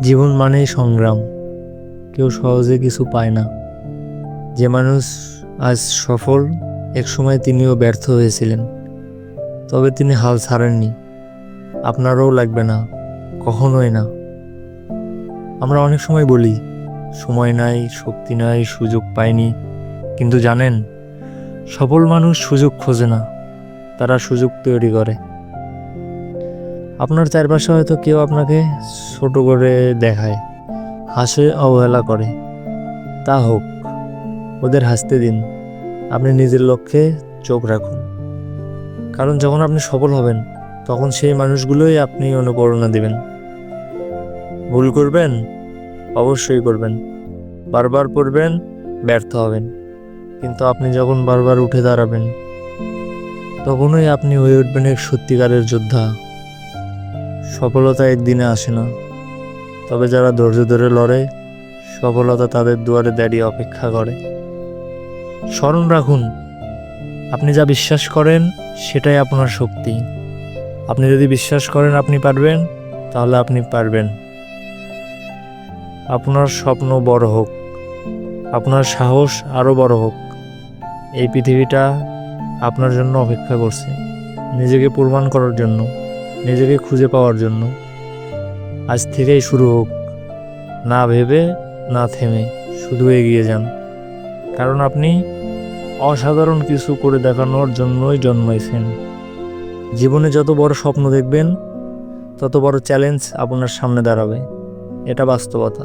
জীবন মানেই সংগ্রাম। কেউ সহজে কিছু পায় না। যে মানুষ আজ সফল, একসময় তিনিও ব্যর্থ হয়েছিলেন। তবে তিনি হাল ছাড়েননি। আপনারও লাগবে না, কখনোই না। আমরা অনেক সময় বলি, সময় নাই, শক্তি নাই, সুযোগ পাইনি। কিন্তু জানেন, সফল মানুষ সুযোগ খোঁজে না, তারা সুযোগ তৈরি করে। আপনার চারপাশে হয়তো কেউ আপনাকে ছোট করে দেখায়, হাসে, অবহেলা করে। তা হোক, ওদের হাসতে দিন। আপনি নিজের লক্ষ্যে চোখ রাখুন। কারণ যখন আপনি সফল হবেন, তখন সেই মানুষগুলোই আপনি অনুপ্রেরণা দেবেন। ভুল করবেন, অবশ্যই করবেন। বারবার করবেন ব্যর্থ হবেন। কিন্তু আপনি যখন বারবার উঠে দাঁড়াবেন, তখনই আপনি হয়ে উঠবেন এক সত্যিকারের যোদ্ধা। সফলতা একদিনে আসে না। তবে যারা ধৈর্য ধরে লড়ে, সফলতা তাদের দুয়ারে দাঁড়িয়ে অপেক্ষা করে। স্মরণ রাখুন, আপনি যা বিশ্বাস করেন, সেটাই আপনার শক্তি। আপনি যদি বিশ্বাস করেন আপনি পারবেন, তাহলে আপনি পারবেন। আপনার স্বপ্ন বড় হোক, আপনার সাহস আরও বড় হোক। এই পৃথিবীটা আপনার জন্য অপেক্ষা করছে, নিজেকে প্রমাণ করার জন্য। নিজেকে খুঁজে পাওয়ার জন্য। আজ থেকেই শুরু হোক। না ভেবে, না থেমে। শুধু এগিয়ে যান। কারণ আপনি অসাধারণ কিছু করে দেখানোর জন্যই জন্মাইছেন। জীবনে যত বড় স্বপ্ন দেখবেন, তত বড় চ্যালেঞ্জ আপনার সামনে দাঁড়াবে। এটা বাস্তবতা।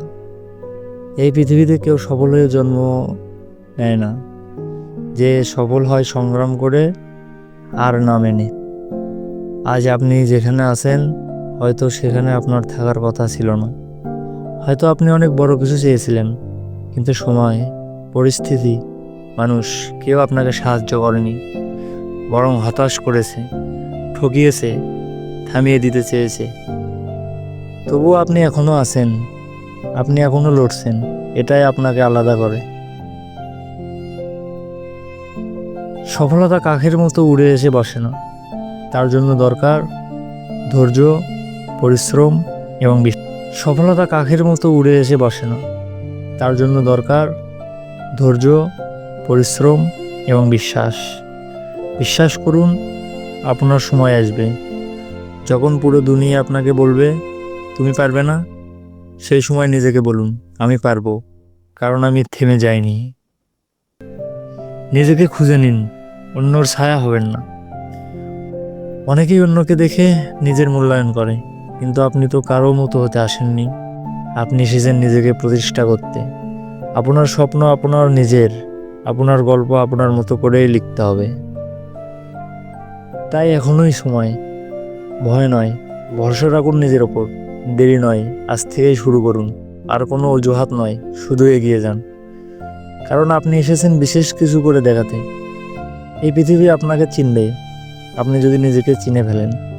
এই পৃথিবীতে কেউ সফল হয়ে জন্ম নেয় না। যে সফল হয় সংগ্রাম করে, আর না মেনে আজ আপনি যেখানে আছেন, হয়তো সেখানে আপনার থাকার কথা ছিল না। হয়তো আপনি অনেক বড় কিছু চেয়েছিলেন, কিন্তু সময়, পরিস্থিতি, মানুষ কেউ আপনাকে সাহায্য করেনি, বরং হতাশ করেছে ঠকিয়েছে থামিয়ে দিতে চেয়েছে। তবুও আপনি এখনও আছেন, আপনি এখনও লড়ছেন, এটাই আপনাকে আলাদা করে। সফলতা কাকের মতো উড়ে এসে বসে না? তার জন্য দরকার ধৈর্য, পরিশ্রম এবং সফলতা কাকের মতো উড়ে এসে বসে না। তার জন্য দরকার ধৈর্য, পরিশ্রম এবং বিশ্বাস। বিশ্বাস করুন, আপনার সময় আসবে। যখন পুরো দুনিয়া আপনাকে বলবে, তুমি পারবে না? সেই সময় নিজেকে বলুন, আমি পারব, কারণ আমি থেমে যাইনি। নিজেকে খুঁজে নিন, অন্যর ছায়া হবেন না। অনেকেই অন্যকে দেখে নিজের মূল্যায়ন করে, কিন্তু আপনি তো কারও মতো হতে আসেননি। আপনি এসেছেন নিজেকে প্রতিষ্ঠা করতে। আপনার স্বপ্ন আপনার নিজের, আপনার গল্প আপনার মতো করেই লিখতে হবে। তাই এখনোই সময়। ভয় নয়, ভরসা রাখুন নিজের ওপর। দেরি নয়, আজ থেকেই শুরু করুন। আর কোনো অজুহাত নয়, শুধু এগিয়ে যান। কারণ আপনি এসেছেন বিশেষ কিছু করে দেখাতে। এই পৃথিবী আপনাকে চিনবে। আপনি যদি নিজেকে চিনে ফেলেন।